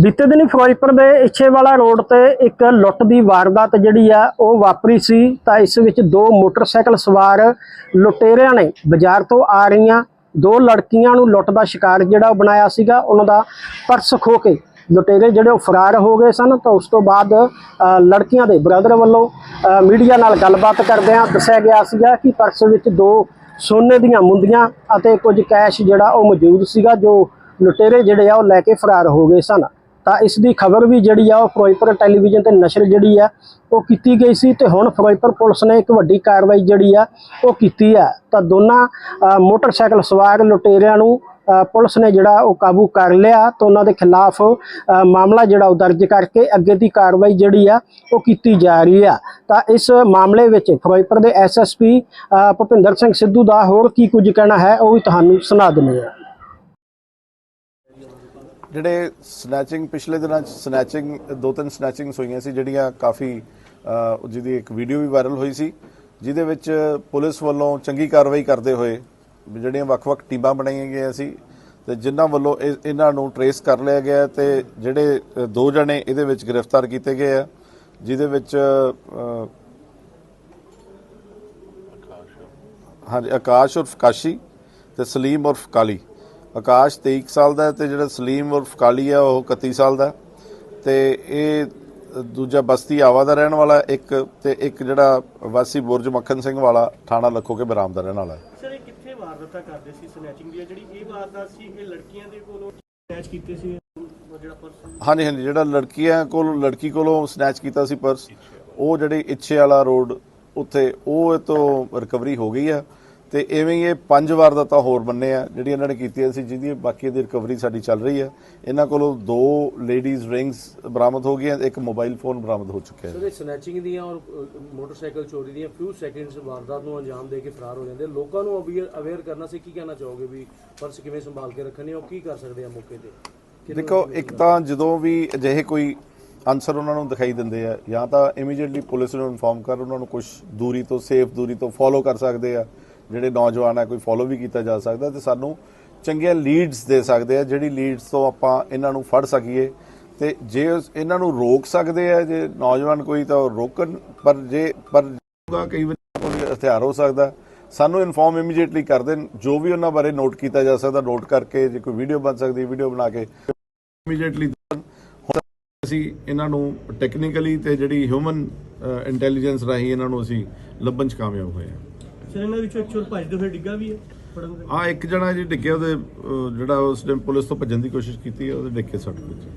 ਬੀਤੇ ਦਿਨੀ ਫਿਰੋਜ਼ਪੁਰ ਦੇ ਇੱਛੇਵਾਲਾ ਰੋਡ ਤੇ ਇੱਕ ਲੁੱਟ ਦੀ ਵਾਰਦਾਤ ਜਿਹੜੀ ਆ, ਉਹ ਵਾਪਰੀ ਸੀ। ਤਾਂ ਇਸ ਵਿੱਚ ਦੋ ਮੋਟਰਸਾਈਕਲ ਸਵਾਰ ਲੁਟੇਰਿਆਂ ਨੇ ਬਾਜ਼ਾਰ ਤੋਂ ਆ ਰਹੀਆਂ, ਦੋ ਲੜਕੀਆਂ ਨੂੰ ਲੁੱਟ ਦਾ ਸ਼ਿਕਾਰ ਜਿਹੜਾ ਉਹ ਬਣਾਇਆ ਸੀਗਾ, ਉਹਨਾਂ ਦਾ ਪਰਸ ਖੋ ਕੇ ਲੁਟੇਰੇ ਜਿਹੜੇ ਉਹ ਫਰਾਰ ਹੋ ਗਏ ਸਨ। ਤਾਂ ਉਸ ਤੋਂ ਬਾਅਦ ਲੜਕੀਆਂ ਦੇ ਬ੍ਰਦਰ ਵੱਲੋਂ ਮੀਡੀਆ ਨਾਲ ਗੱਲਬਾਤ ਕਰਦਿਆਂ ਦੱਸਿਆ ਗਿਆ ਸੀਗਾ ਕਿ ਪਰਸ ਵਿੱਚ ਦੋ ਸੋਨੇ ਦੀਆਂ ਮੁੰਦੀਆਂ ਅਤੇ ਕੁਝ ਕੈਸ਼ ਜਿਹੜਾ ਉਹ ਮੌਜੂਦ ਸੀਗਾ, ਜੋ ਲੁਟੇਰੇ ਜਿਹੜੇ ਆ ਉਹ ਲੈ ਕੇ ਫਰਾਰ ਹੋ ਗਏ ਸਨ। ਤਾਂ ਇਸ ਦੀ ਖਬਰ ਵੀ ਜਿਹੜੀ ਆ ਉਹ ਫਿਰੋਜ਼ਪੁਰ ਟੈਲੀਵਿਜ਼ਨ ਤੇ ਨਸ਼ਰ ਜਿਹੜੀ ਆ ਉਹ ਕੀਤੀ ਗਈ ਸੀ ਤੇ ਹੁਣ ਫਿਰੋਜ਼ਪੁਰ ਪੁਲਿਸ ਨੇ ਇੱਕ ਵੱਡੀ ਕਾਰਵਾਈ ਜਿਹੜੀ ਆ ਉਹ ਕੀਤੀ ਆ। ਤਾਂ ਦੋਨਾਂ ਮੋਟਰਸਾਈਕਲ ਸਵਾਰ ਲੁਟੇਰਿਆਂ ਨੂੰ ਪੁਲਿਸ ਨੇ ਜਿਹੜਾ ਉਹ ਕਾਬੂ ਕਰ ਲਿਆ ਤਾਂ ਉਹਨਾਂ ਦੇ ਖਿਲਾਫ ਮਾਮਲਾ ਜਿਹੜਾ ਉਹ ਦਰਜ ਕਰਕੇ ਅੱਗੇ ਦੀ ਕਾਰਵਾਈ ਜਿਹੜੀ ਆ ਉਹ ਕੀਤੀ ਜਾ ਰਹੀ ਆ। ਤਾਂ ਇਸ ਮਾਮਲੇ ਵਿੱਚ ਫਿਰੋਜ਼ਪੁਰ ਦੇ ਐਸਐਸਪੀ ਭੁਪਿੰਦਰ ਸਿੰਘ ਸਿੱਧੂ ਦਾ ਹੋਰ ਕੀ ਕੁਝ ਕਹਿਣਾ ਹੈ ਉਹ ਵੀ ਤੁਹਾਨੂੰ ਸੁਣਾ ਦਿੰਦੇ ਆ ਜਿਹੜੇ ਸਨੈਚਿੰਗ ਪਿਛਲੇ ਦਿਨਾਂ ਚ ਸਨੈਚਿੰਗ ਦੋ ਤਿੰਨ ਸਨੈਚਿੰਗਸ ਹੋਈਆਂ ਸੀ, ਜਿਹੜੀਆਂ ਕਾਫੀ ਜਿਹਦੀ ਇੱਕ ਵੀਡੀਓ ਵੀ ਵਾਇਰਲ ਹੋਈ ਸੀ, ਜਿਹਦੇ ਵਿੱਚ ਪੁਲਿਸ ਵੱਲੋਂ ਚੰਗੀ ਕਾਰਵਾਈ ਕਰਦੇ ਹੋਏ ਜਿਹੜੀਆਂ ਵੱਖ-ਵੱਖ ਟੀਮਾਂ ਬਣਾਈਆਂ ਗਈਆਂ ਸੀ, ਤੇ ਜਿਨ੍ਹਾਂ ਵੱਲੋਂ ਇਹ- ਇਹਨਾਂ ਨੂੰ ਟਰੇਸ ਕਰ ਲਿਆ ਗਿਆ ਤੇ ਜਿਹੜੇ ਦੋ ਜਣੇ ਇਹਦੇ ਵਿੱਚ ਗ੍ਰਿਫਤਾਰ ਕੀਤੇ ਗਏ ਆ, ਜਿਹਦੇ ਵਿੱਚ ਹਾਂਜੀ, ਆਕਾਸ਼ ਉਰਫ ਕਾਸ਼ੀ ਤੇ ਸਲੀਮ ਉਰਫ ਕਾਲੀ। ਆਕਾਸ਼ 23 ਕੁ ਸਾਲ ਦਾ ਤੇ ਜਿਹੜਾ ਸਲੀਮ ਉਰਫ ਕਾਲੀ ਹੈ ਉਹ 31 ਸਾਲ ਦਾ ਤੇ ਇਹ ਦੂਜਾ ਬਸਤੀ ਆਵਾ ਦਾ ਰਹਿਣ ਵਾਲਾ ਇੱਕ ਤੇ ਇੱਕ ਜਿਹੜਾ ਵਾਸੀ ਬੁਰਜ ਮੱਖਣ ਸਿੰਘ ਵਾਲਾ ਥਾਣਾ ਲੱਖੋ ਕੇ ਬਰਾਮ ਦਾ ਰਹਿਣ ਵਾਲਾ ਸਰ ਇਹ ਕਿੱਥੇ ਵਾਰਦਾਤਾਂ ਕਰਦੇ ਸੀ ਸਨੈਚਿੰਗ ਦੀ ਜਿਹੜੀ ਇਹ ਵਾਰਦਾਤ ਸੀ ਇਹ ਲੜਕੀਆਂ ਦੇ ਕੋਲੋਂ ਸਨੈਚ ਕੀਤੇ ਸੀ ਜਿਹੜਾ ਪਰਸ ਹਾਂਜੀ ਹਾਂਜੀ ਜਿਹੜਾ ਲੜਕੀਆਂ ਕੋਲ ਲੜਕੀ ਕੋਲੋਂ ਸਨੈਚ ਕੀਤਾ ਸੀ ਪਰਸ ਉਹ ਜਿਹੜੇ ਇੱਛੇ ਵਾਲਾ ਰੋਡ ਉੱਥੇ ਉਹ ਇਹ ਤੋਂ ਰਿਕਵਰੀ ਹੋ ਗਈ ਆ ਤੇ ਐਵੇਂ ਹੀ ਇਹ ਪੰਜ ਵਾਰਦਾਤਾਂ ਹੋਰ ਬੰਨੇ ਆ ਜਿਹੜੀ ਇਹਨਾਂ ਨੇ ਕੀਤੀਆਂ ਸੀ ਜਿਹਦੀ ਬਾਕੀ ਦੀ ਰਿਕਵਰੀ ਸਾਡੀ ਚੱਲ ਰਹੀ ਆ। ਇਹਨਾਂ ਕੋਲੋਂ ਦੋ ਲੇਡੀਜ਼ ਰਿੰਗਸ ਬਰਾਮਦ ਹੋ ਗਈਆਂ ਇੱਕ ਮੋਬਾਈਲ ਫੋਨ ਬਰਾਮਦ ਹੋ ਚੁੱਕਿਆ ਹੈ। ਸਰ ਇਹ ਸਨੈਚਿੰਗ ਦੀਆਂ ਔਰ ਮੋਟਰਸਾਈਕਲ ਚੋਰੀ ਦੀਆਂ ਫਿਊ ਸੈਕਿੰਡਸ ਵਾਰਦਾਤ ਨੂੰ ਅੰਜਾਮ ਦੇ ਕੇ ਫਰਾਰ ਹੋ ਜਾਂਦੇ। ਲੋਕਾਂ ਨੂੰ ਅਵੇਅਰ ਕਰਨਾ ਸੀ ਕੀ ਕਹਿਣਾ ਚਾਹੋਗੇ ਵੀ ਪਰਸ ਕਿਵੇਂ ਸੰਭਾਲ ਕੇ ਰੱਖਣੇ ਉਹ ਕੀ ਕਰ ਸਕਦੇ ਆ ਮੌਕੇ ਤੇ? ਦੇਖੋ ਇੱਕ ਤਾਂ ਜਦੋਂ ਵੀ ਅਜਿਹੇ ਕੋਈ ਆਨਸਰ ਉਹਨਾਂ ਨੂੰ ਦਿਖਾਈ ਦਿੰਦੇ ਆ ਜਾਂ ਤਾਂ ਇਮੀਡੀਏਟਲੀ ਪੁਲਿਸ ਨੂੰ ਇਨਫਾਰਮ ਕਰ ਉਹਨਾਂ ਨੂੰ ਕੁਝ ਦੂਰੀ ਤੋਂ ਸੇਫ ਦੂਰੀ ਤੋਂ ਫੋਲੋ ਕਰ ਸਕਦੇ ਆ। ਜਿਹੜੇ ਨੌਜਵਾਨ ਆ, ਕੋਈ ਫੋਲੋ ਵੀ ਕੀਤਾ ਜਾ ਸਕਦਾ ਤੇ ਸਾਨੂੰ ਚੰਗੀਆਂ ਲੀਡਸ ਦੇ ਸਕਦੇ ਆ, ਜਿਹੜੀ ਲੀਡਸ ਤੋਂ ਆਪਾਂ ਇਹਨਾਂ ਨੂੰ ਫੜ ਸਕੀਏ। ਤੇ ਜੇ ਉਸ- ਇਹਨਾਂ ਨੂੰ ਰੋਕ ਸਕਦੇ ਆ, ਜੇ ਨੌਜਵਾਨ ਕੋਈ ਤਾਂ ਉਹ ਰੋਕਣ, ਪਰ ਜੇ, ਪਰ ਕਈ ਵਾਰ ਹਥਿਆਰ ਹੋ ਸਕਦਾ। ਸਾਨੂੰ ਇਨਫੋਰਮ ਇਮੀਡੀਏਟਲੀ ਕਰ ਦੇਣ, ਜੋ ਵੀ ਉਹਨਾਂ ਬਾਰੇ ਨੋਟ ਕੀਤਾ ਜਾ ਸਕਦਾ ਨੋਟ ਕਰਕੇ ਜੇ ਕੋਈ ਵੀਡੀਓ ਬਣ ਸਕਦੀ ਵੀਡੀਓ ਬਣਾ ਕੇ ਇਮੀਡੀਏਟਲੀ ਹੁਣ ਅਸੀਂ ਇਹਨਾਂ ਨੂੰ ਟੈਕਨੀਕਲੀ ਤੇ ਜਿਹੜੀ ਹਿਊਮਨ ਇੰਟੈਲੀਜੈਂਸ ਰਾਹੀਂ ਇਹਨਾਂ ਨੂੰ ਅਸੀਂ ਲੱਭਣ ਚ ਕਾਮਯਾਬ ਹੋਏ ਹਾਂ ਸਰ ਇਹਨਾਂ ਵਿੱਚੋਂ ਇੱਕ ਚੋਰ ਭੱਜਦੇ ਹੋਏ ਡਿੱਗਾ ਵੀ ਹੈ ਫੜਨ ਦੇ। ਆ ਇੱਕ ਜਣਾ ਜੀ ਡਿੱਗਿਆ ਉਹਦੇ ਅਹ, ਜਿਹੜਾ ਉਸ ਟਾਈਮ ਪੁਲਿਸ ਤੋਂ ਭੱਜਣ ਦੀ ਕੋਸ਼ਿਸ਼ ਕੀਤੀ ਉਹਦੇ ਡਿੱਗੇ ਸੱਟ ਵੱਜੀ